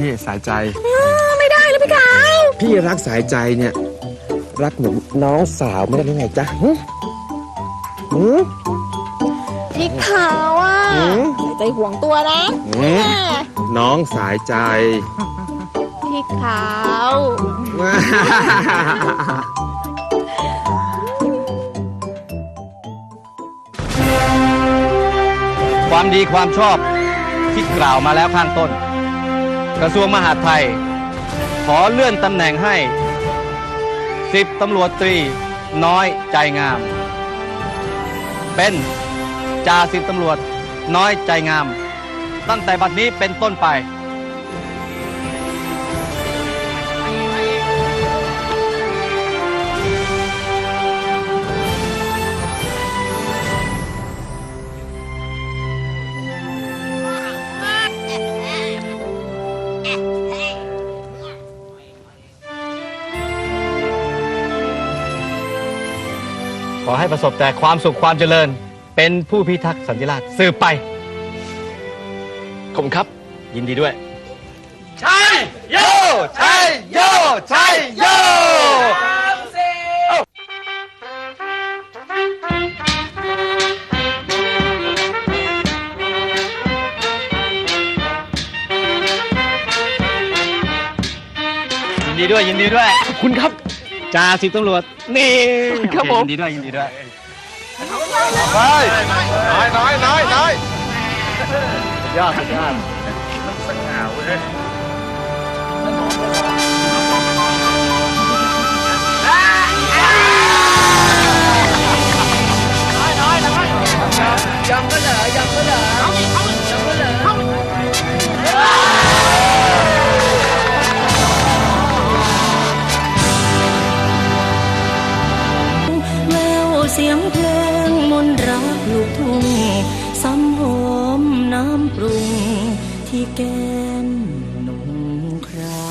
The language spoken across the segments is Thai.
นี่สายใจ ไม่ได้แล้วพี่ขาว พี่รักสายใจเนี่ย รักเหมือนน้องสาวไม่ได้หรือไงจ๊ะหึหึพี่ขาวอะหืมใส่ใจห่วงตัวนะหึน้องสายใจ พี่ขาวความดีความชอบที่กล่าวมาแล้วข้างต้น กระทรวงมหาดไทย ขอเลื่อนตำแหน่งให้สิบตำรวจตรีน้อยใจงาม เป็นจ่าสิบตำรวจน้อยใจงาม ตั้งแต่บัดนี้เป็นต้นไป อให้ประสบแต่ความสุขความเจริญ เป็นผู้พิทักษ์สันติราษฎร์สืบไป ขอบคุณครับ ยินดีด้วย ใช่โยใช่โยใช่โยยินดีด้วยยินดีด้วย คุณครับ จ่าสิบตำรวจนี่ครับผมยินดีด้วยยินดีด้วยน้อยน้อยน้อยน้อยยอดสุดยอด ที่แก้มนุ่งครา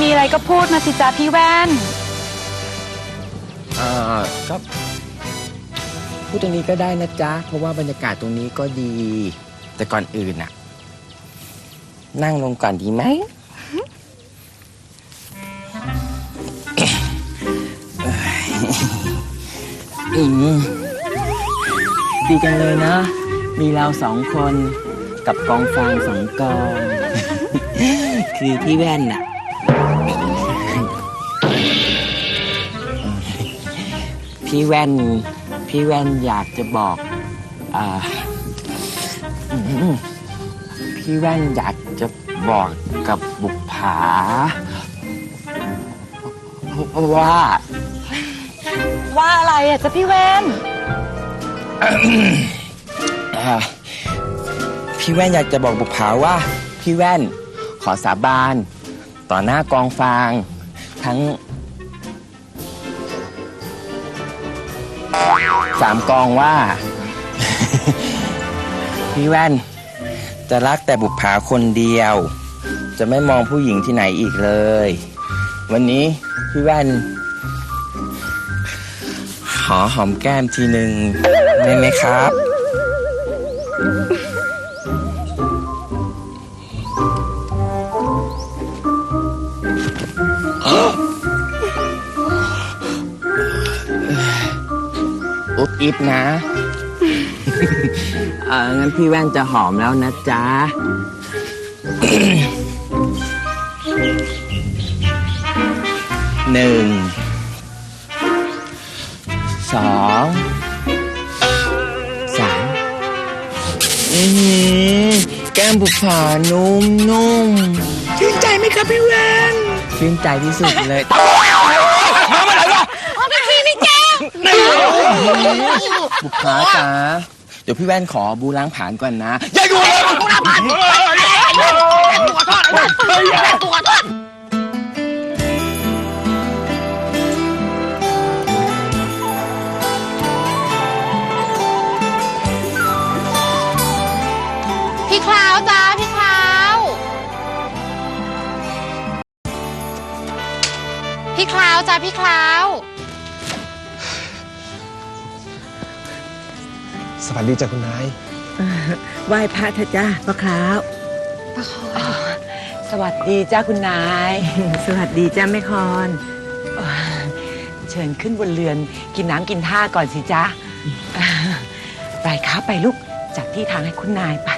มีอะไรก็พูดมาสิจ๊ะพี่แว่น อ่าก็พูดตรงนี้ก็ได้นะจ๊ะ เพราะว่าบรรยากาศตรงนี้ก็ดี แต่ก่อนอื่นน่ะ นั่งลงก่อนดีไหม อืมดีจังเลยนะ มีเราสองคน กับกองฟางสองกอง คือพี่แว่นน่ะ พี่แว่น พี่แว่นอยากจะบอกอ่าอืมพี่แว่นอยากจะบอกกับบุปผา ว่า ว่าอะไรอะจ๊ะพี่แว่น อ่า พี่แว่นอยากจะบอกบุปผาว่า พี่แว่นขอสาบาน ต่อหน้ากองฟาง ทั้งสามกองว่า พี่แว่น จะรักแต่บุปผาคนเดียว จะไม่มองผู้หญิงที่ไหนอีกเลย วันนี้พี่แว่น ขอหอมแก้มทีหนึ่งได้ไหมครับ อุ๊บอิบนะเอองั้นพี่แว่นจะหอมแล้วนะจ๊ะ หนึ่ง สอง สามอือหือแก้มบุผานุ่มนุ่มชื่นใจไหมครับพี่แวน ชื่นใจที่สุดเลยมาเมื่อไหร่วะ บุผาจ๋าเดี๋ยวพี่แว่นขอบูล้างผลาญก่อนนะอย่าอยู่เลยบูล้างผลาญพี่ ดีจ้ะคุณนายไหว้พระเถอะจ้าพ่อคราวสวัสดีจ้าคุณนาย สวัสดีจ้าแม่คอนเชิญขึ้นบนเรือนกินน้ำกินท่าก่อนสิจ้าไปค้าไปลูกจัดที่ทางให้คุณนายไป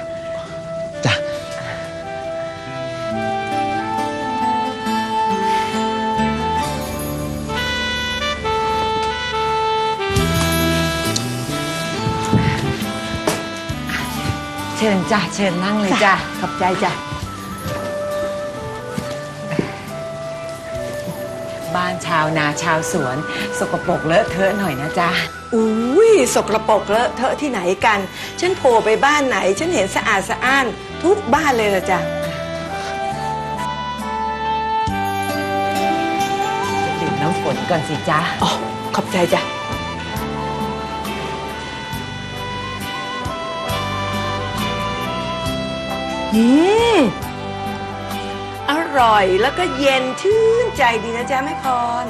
จ้าเชิญนั่งเลยจ้าขอบใจจ้าบ้านชาวนาชาวสวน สกปรกเลอะเทอะหน่อยนะจ๊ะอุ้ยสกรปรกเลอะเทอะที่ไหนกัน ฉันโผล่ไปบ้านไหน ฉันเห็นสะอาดสะอ้าน ทุกบ้านเลยละจ้ะดื่มน้ำฝนก่อนสิจ้าอ๋อขอบใจจ้ะ อืมอร่อยแล้วก็เย็นชื่นใจดีนะจ๊ะแม่คอน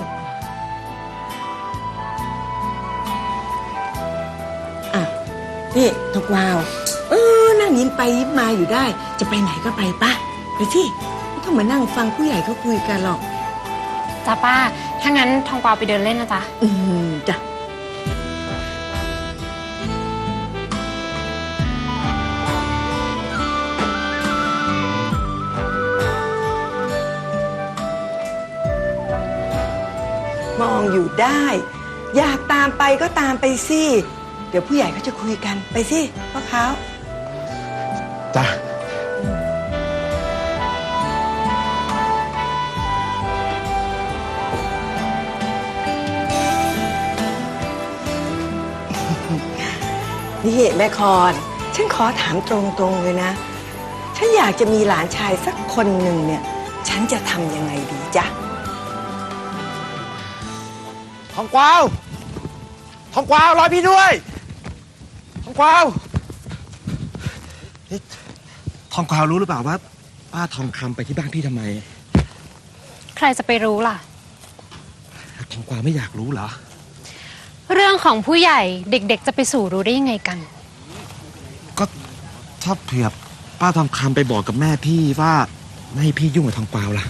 อะนี่ทกวาว เออ นั่งยิ้มไปยิ้มมาอยู่ได้ จะไปไหนก็ไปปะไปที่ไม่ต้องมานั่งฟังผู้ใหญ่เขาคุยกันหรอก จ้าป้า ถ้างั้นทองกวาวไปเดินเล่นนะจ๊ะ อืมจ้ะ มองอยู่ได้ อยากตามไปก็ตามไปสิ เดี๋ยวผู้ใหญ่เขาจะคุยกันไปสิพ่อเขาจ้ะนี่แม่คอนฉันขอถามตรงๆเลยนะ ฉันอยากจะมีหลานชายสักคนหนึ่งเนี่ย ฉันจะทำยังไงดีจ๊ะท องกวาว ทองกวาวรอพี่ด้วย ทองกวาวนี่ทองกวาวรู้หรือเปล่าว่าป้าทองคำไปที่บ้านพี่ทำไม ใครจะไปรู้ล่ะ ทองกวาวไม่อยากรู้เหรอ เรื่องของผู้ใหญ่เด็กๆจะไปสู่รู้ได้ยังไงกัน ก็ถ้าเผื่อป้าทองคำไปบอกกับแม่พี่ว่า ไม่ให้พี่ยุ่งกับทองกวาวล่ะ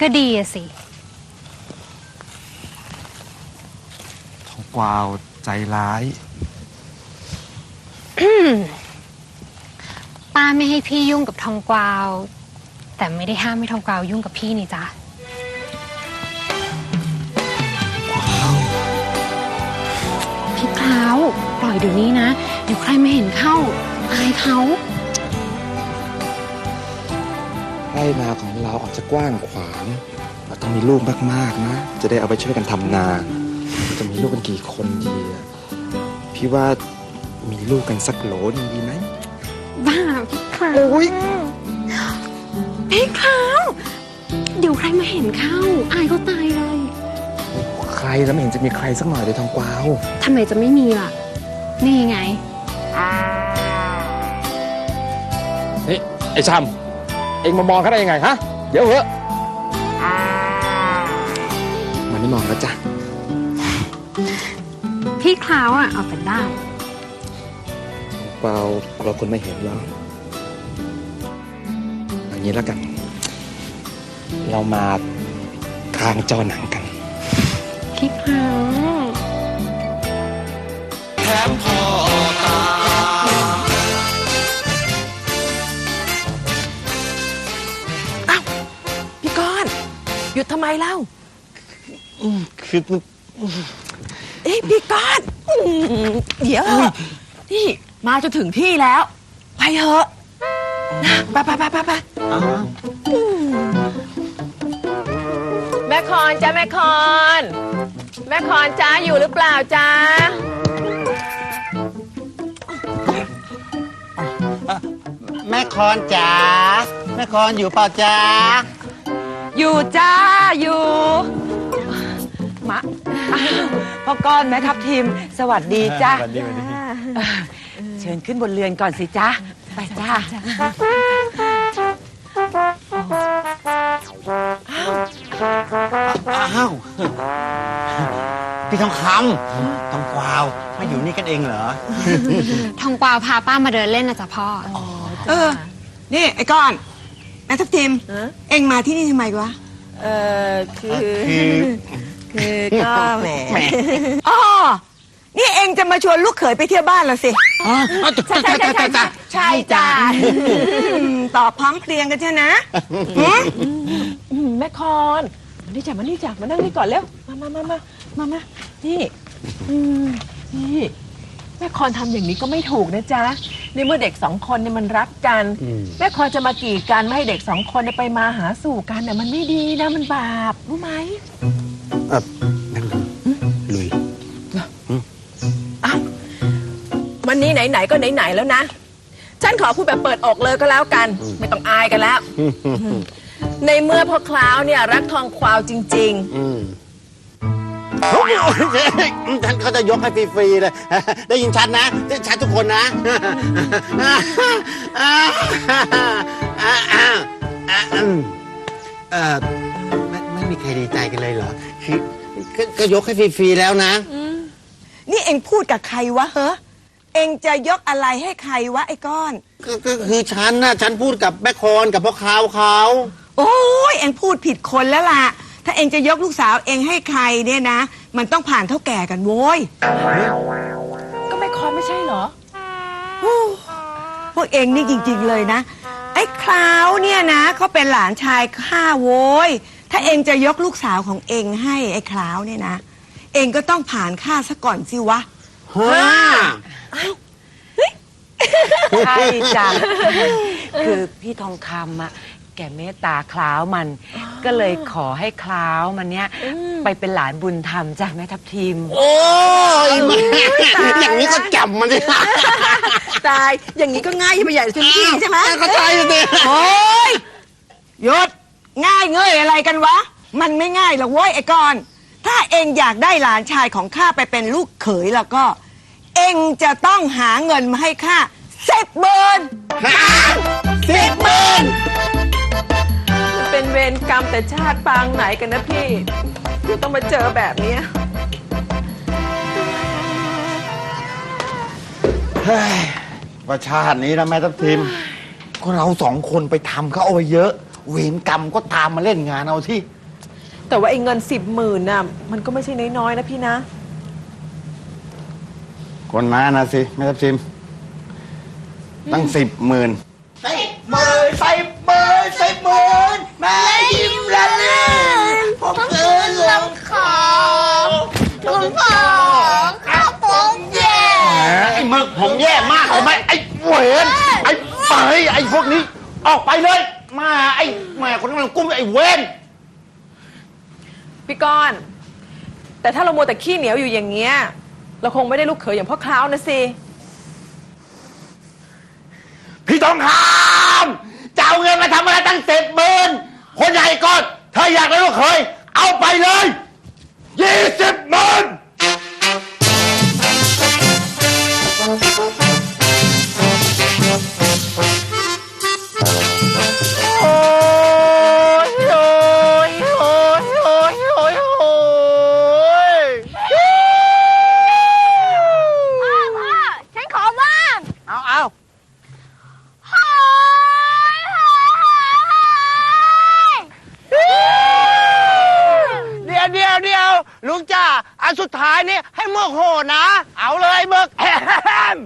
ก็ดีอะสิ ทองก วาวใจร้าย ป้าไม่ให้พี่ยุ่งกับทองกวาว แต่ไม่ได้ห้ามให้ทองกวาวยุ่งกับพี่นี่จ๊ะพี่คราวปล่อยเดี๋ยวนี้นะ เดี๋ยวใครไม่เห็นเข้าอายเขา ไร่นาของเราออกจะกว้างขวาง เราต้องมีลูกมาก ๆ นะ จะได้เอาไปช่วยกันทำนา จะมีลูกกันกี่คนดีอะพี่ว่ามีลูกกันสักโหลหนึงดีไหม บ้าพี่คราวโอ้ยพี่คราวเดี๋ยวใครมาเห็นเข้า อายเขาตายเลย ใครแล้วไม่เห็นจะมีใครสักหน่อยเลยทองกวาว ทำไมจะไม่มีล่ะ นี่ไง นี่ไอ้ชำเอ็งมามองเขาได้ยังไงฮะ เดี๋ยวเหอะมันไม่มองแล้วจ้ะ พี่คราวอะเอาแต่ได้ เปล่ากลัวคนไม่เห็นหรอกอย่างนี้แล้วกัน เรามาทางจอหนังกัน พี่คราวพี่ก้อน หยุดทำไมเล่า คือ เอ้ยพี่ก้อนอืมเดี๋ยวเถอะนี่มาจนถึงที่แล้ว ไปเถอะนะไปไปไปไปไปแม่คอนจ้าแม่คอน แม่คอนจ้าอยู่หรือเปล่าจ้าแม่คอนจ๋าแม่คอนอยู่เปล่าจ๋าอยู่จ้าอยู่มาอ้าว พ่อก้อนแม่ทัพทีม สวัสดีจ้าเชิญขึ้นบนเรือนก่อนสิจ้าไปจ้าอ้าวพี่ทองคำทองกวาวมาอยู่นี่กันเองเหรอ ทองกวาวพาป้ามาเดินเล่นนะจ๊ะพ่อเออ นี่ ไอ้ก้อนแม่ทัพทิมฮะเอ็งมาที่นี่ทำไมวะ เออคือ คือ คือก็แหมอ๋อนี่เอ็งจะมาชวนลูกเขยไปเที่ยวบ้านเหรอสิ อ๋อจ้าจ้าจ้าจ้าจ้าใช่จ้าตอบพร้อมเพรียงกันใช่นะหืมอืมแม่คอนมานี่จ้ะมานี่จ้ะมานั่งนี่ก่อนเร็ว มามามามามามานี่อืมนี่แม่คอนทำอย่างนี้ก็ไม่ถูกนะจ๊ะในเมื่อเด็กสองคนเนี่ยมันรักกัน แม่คอนจะมากีดกันไม่ให้เด็กสองคนเนี่ยไปมาหาสู่กันเนี่ยมันไม่ดีนะมันบาปรู้ไหม เออนั่นลุยวันนี้ไหนๆก็ไหนๆแล้วนะ ฉันขอพูดแบบเปิดอกเลยก็แล้วกัน ไม่ต้องอายกันแล้ว ในเมื่อพ่อคล้าวเนี่ยรักทองควาวจริงอืมโอ้โหฉันเขาจะยกให้ฟรีๆเลย ได้ยินชัดนะ ได้ชัดทุกคนนะเออไม่ไม่มีใครดีใจกันเลยเหรอคือ ก็ก็ยกให้ฟรีๆแล้วนะ นี่เอ็งพูดกับใครวะเฮ้เอ็งจะยกอะไรให้ใครวะไอ้ก้อน ก็ก็คือฉันนะฉันพูดกับแม่คอนกับพ่อคราวเขาโอ้ยเอ็งพูดผิดคนแล้วล่ะ ถ้าเอ็งจะยกลูกสาวเอ็งให้ใครเนี่ยนะ มันต้องผ่านเท่าแก่กันโว้ยๆก็แม่คอนไม่ใช่เหรอพวกเอ็งนี่จริง ๆเลยนะ ไอ้คราวเนี่ยนะเขาเป็นหลานชายข้าโว้ย ถ้าเอ็งจะยกลูกสาวของเอ็งให้ไอ้คราวเนี่ยนะ เอ็งก็ต้องผ่านข้าซะก่อนสิวะ ฮ่าใช่จ้ะคือพี่ทองคำอะแกเมตตาคล้าวมัน ก็เลยขอให้คล้าวมันเนี้ยไปเป็นหลานบุญธรรมจ้ะแม่ทับทิม โอ้ยแม่อย่างนี้ก็จับมันสิตาย อย่างนี้ก็ง่ายไปใหญ่ทุกทีใช่ไหม ก็ใช่สิโอ้ยหยศง่าย เงยอะไรกันวะ มันไม่ง่ายหรอกเว้ยไอ้กอน ถ้าเอ็งอยากได้หลานชายของข้าไปเป็นลูกเขยแล้วก็ เอ็งจะต้องหาเงินมาให้ข้าสิบเบิร์นสิบหมื่นมันเป็นเวรกรรมแต่ชาติปางไหนกันนะพี่ที่ต้องมาเจอแบบเนี้ยเฮ้ยว่าชาตินี้นะแม่ทัพทิม ก็เราสองคนไปทำเขาเอาไว้เยอะ เวรกรรมก็ตามมาเล่นงานเอาที่ แต่ว่าไอ้เงินสิบหมื่นน่ะมันก็ไม่ใช่น้อยๆนะพี่นะ คนน้านะสิแม่ทัพทิมตั้งสิบหมื่นสิบหมื่นสิบหมื่นสิบหมื่นแม่ยิ้มละลื่นผมคืนลำคอคุณพ่อข้าผมแย่ไอ้มึกผมแย่มากเลยไหมไอ้เหวนไอ้เปยไอ้พวกนี้ ออกไปเลย มาไอ้แม่คนนั้นมันกุ้มไอ้เวนพี่ก้อน แต่ถ้าเราโมวแต่ขี้เหนียวอยู่อย่างเงี้ย เราคงไม่ได้ลูกเขยอย่างพ่อคล้าวนะสิ พี่ทองคำจะเอาเงินมาทำอะไรตั้งเจ็ดหมื่นคนใหญ่ก่อนถ้าอยากได้ลูกเคยเอาไปเลยยี่สิบหมื่น อันสุดท้ายนี่ให้เมือกโหนะ เอาเลยเมือกแฮม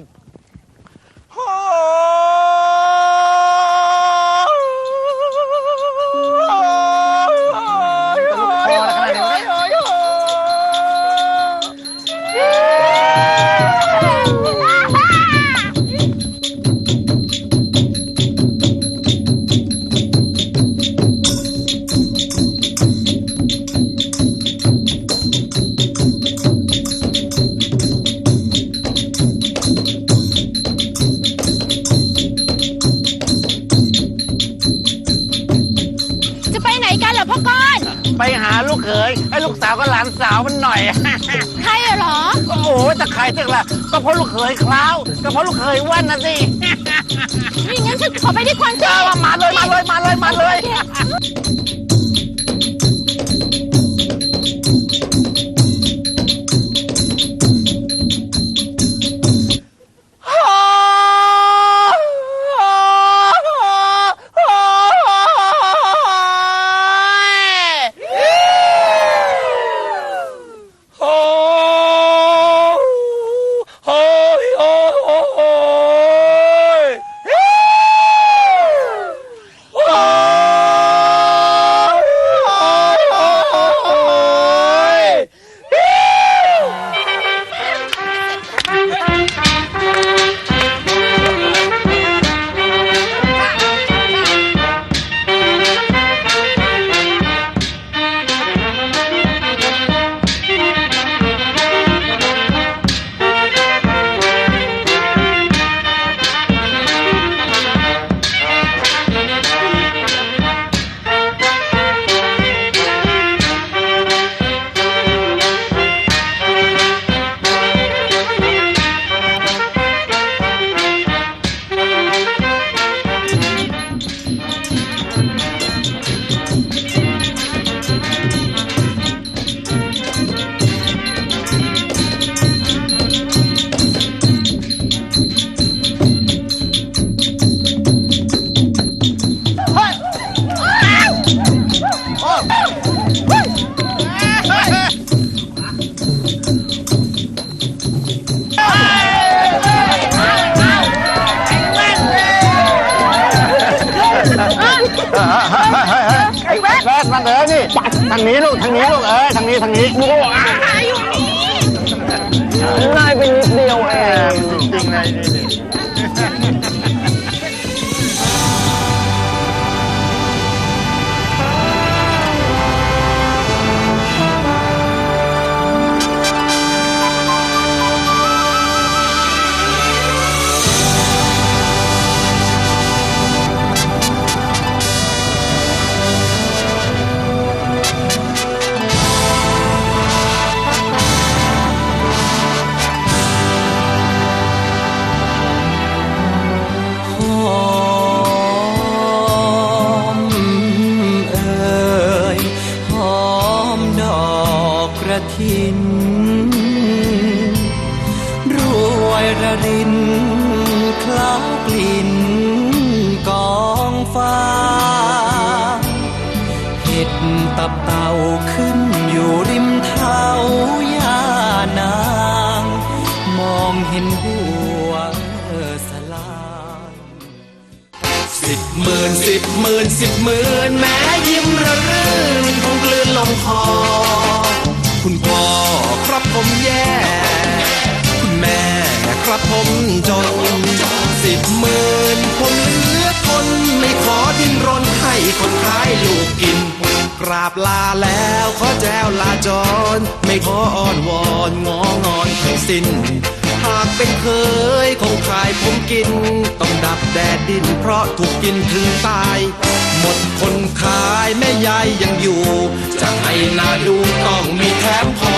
าวกับหลานสาวมันหน่อย ใครเหรอ โอ้โหจะใครตึกล่ะก็เพราะลูกเขยคล้าวก็เพราะลูกเขยว่านนะสินี่งั้นฉันขอไปที่คอนเสิเจ้าร์ตมาเลยมาเลยมาเลยมาเลยาย ถินรวยระรินคล้ากลิ่นกองฟ้า เห็ดตับเต่าขึ้นอยู่ริมเท้าย่านาง มองเห็นบัวสลายสิบหมื่นสิบหมื่นสิบหมื่นแม้ยิ้มระรื่นคงกลืนลงคอ ผมแย่คุณแม่ครับผมจนสิบหมื่นผมเหลือทนไม่ขอดิ้นรนให้คนขายลูกกินกราบลาแล้วขอแจวลาจร ไม่ขออ้อนวอนงองอนทั้งสิ้น หากเป็นเคยคงขายผมกิน ต้องดับแดดดินเพราะถูกกินถึงตาย หมดคนขายแม่ยายยังอยู่ จะให้นาดูต้องมีแถมพอ